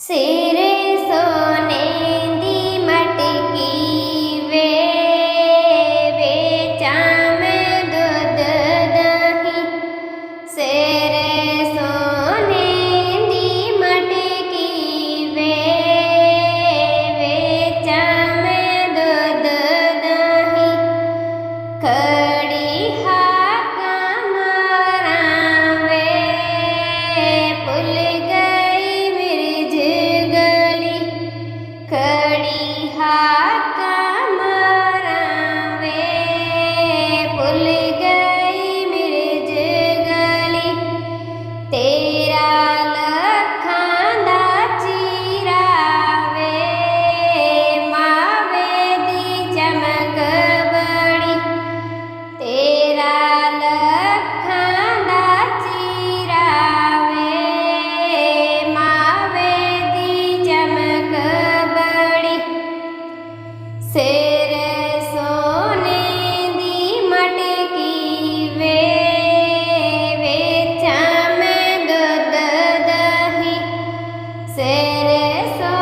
શેરે સોને દી મટકી. So.